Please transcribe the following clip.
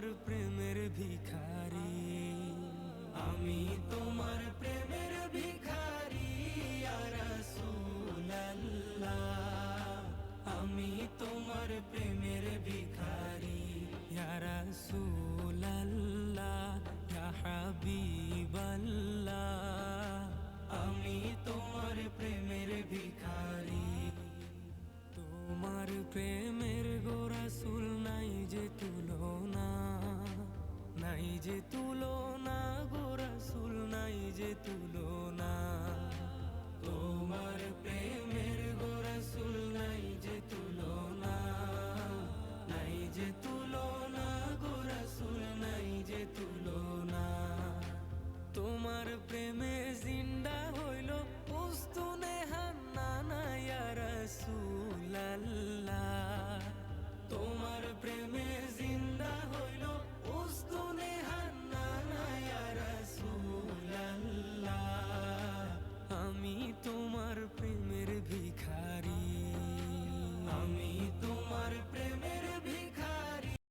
তোমার প্রেমের ভিখারি। আমি তোমার প্রেমের ভিখারি রাসূলুল্লাহ। আমি তোমার প্রেমের ভিখারি, ইয়া হাবিবাল্লাহ। আমি তোমার প্রেমের ভিখারি। তোমার প্রেমের যে তুলনা